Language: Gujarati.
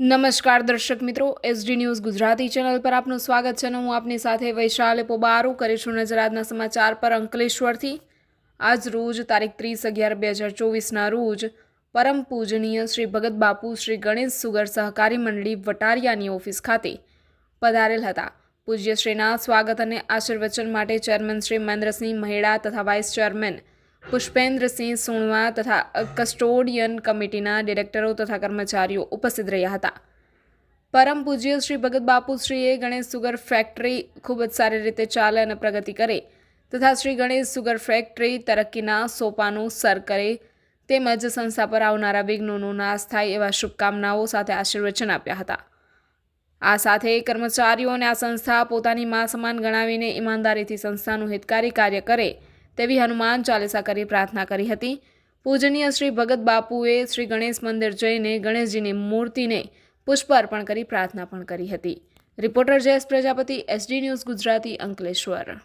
નમસ્કાર દર્શક મિત્રો એસડી ન્યૂઝ ગુજરાતી ચેનલ પર આપનું સ્વાગત છે અને હું આપની સાથે વૈશાલી પોબારું કરીશું નજર આજના સમાચાર પર અંકલેશ્વરથી. આજ રોજ તારીખ ત્રીસ અગિયાર બે હજાર ચોવીસના રોજ પરમ પૂજનીય શ્રી ભગત બાપુ શ્રી ગણેશ સુગર સહકારી મંડળી વટારિયાની ઓફિસ ખાતે પધારેલ હતા. પૂજ્યશ્રીના સ્વાગત અને આશીર્વચન માટે ચેરમેન શ્રી મહેન્દ્રસિંહ મહેડા તથા વાઇસ ચેરમેન પુષ્પેન્દ્રસિંહ સોણવા તથા કસ્ટોડિયન કમિટીના ડિરેક્ટરો તથા કર્મચારીઓ ઉપસ્થિત રહ્યા હતા. પરમ પૂજ્ય શ્રી ભગત બાપુશ્રીએ ગણેશ સુગર ફેક્ટરી ખૂબ જ સારી રીતે ચાલે અને પ્રગતિ કરે તથા શ્રી ગણેશ સુગર ફેક્ટરી તરક્કીના સોપાનું સર કરે તેમજ સંસ્થા પર આવનારા વિઘ્નોનો નાશ થાય એવા શુભકામનાઓ સાથે આશીર્વચન આપ્યા હતા. આ સાથે કર્મચારીઓને આ સંસ્થા પોતાની મા સમાન ગણાવીને ઈમાનદારીથી સંસ્થાનું હિતકારી કાર્ય કરે તેવી હનુમાન ચાલીસા કરી પ્રાર્થના કરી હતી. પૂજનીય શ્રી ભગત બાપુએ શ્રી ગણેશ મંદિર જઈને ગણેશજીની મૂર્તિને પુષ્પ અર્પણ કરી પ્રાર્થના પણ કરી હતી. Reporter Jayesh Prajapati, SD news Gujarati Ankleshwar.